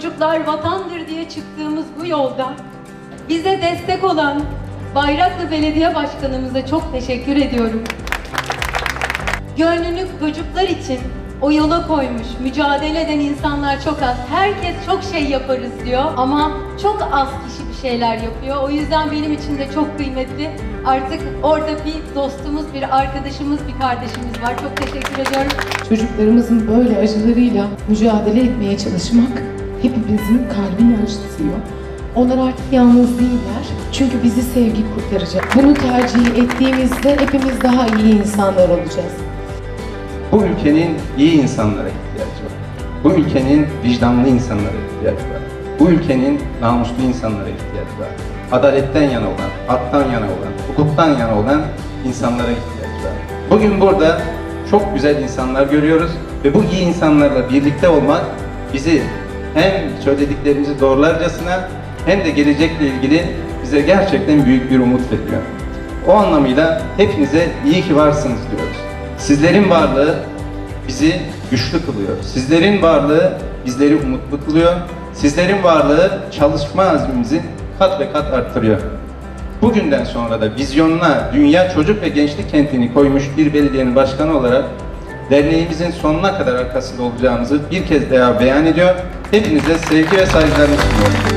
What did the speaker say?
çocuklar vatandır diye çıktığımız bu yolda bize destek olan Bayraklı Belediye Başkanımıza çok teşekkür ediyorum. Gönlünü çocuklar için o yola koymuş, mücadele eden insanlar çok az. Herkes çok şey yaparız diyor ama çok az kişi bir şeyler yapıyor. O yüzden benim için de çok kıymetli. Artık orada bir dostumuz, bir arkadaşımız, bir kardeşimiz var. Çok teşekkür ediyorum. Çocuklarımızın böyle acılarıyla mücadele etmeye çalışmak hepimizin kalbini acıtıyor. Onlar artık yalnız değiller. Çünkü bizi sevgi kurtaracak. Bunu tercih ettiğimizde hepimiz daha iyi insanlar olacağız. Bu ülkenin iyi insanlara ihtiyacı var. Bu ülkenin vicdanlı insanlara ihtiyacı var. Bu ülkenin namuslu insanlara ihtiyacı var. Adaletten yana olan, haktan yana olan, hukuktan yana olan insanlara ihtiyacı var. Bugün burada çok güzel insanlar görüyoruz ve bu iyi insanlarla birlikte olmak bizi hem söylediklerimizi doğrularcasına hem de gelecekle ilgili bize gerçekten büyük bir umut veriyor. O anlamıyla hepinize iyi ki varsınız diyoruz. Sizlerin varlığı bizi güçlü kılıyor. Sizlerin varlığı bizleri umutlu kılıyor. Sizlerin varlığı çalışma azmimizi kat ve kat arttırıyor. Bugünden sonra da vizyonuna Dünya Çocuk ve Gençlik Kenti'ni koymuş bir belediyenin başkanı olarak derneğimizin sonuna kadar arkasında olacağımızı bir kez daha beyan ediyor. Hepinize sevgi ve saygılarımı sunuyorum.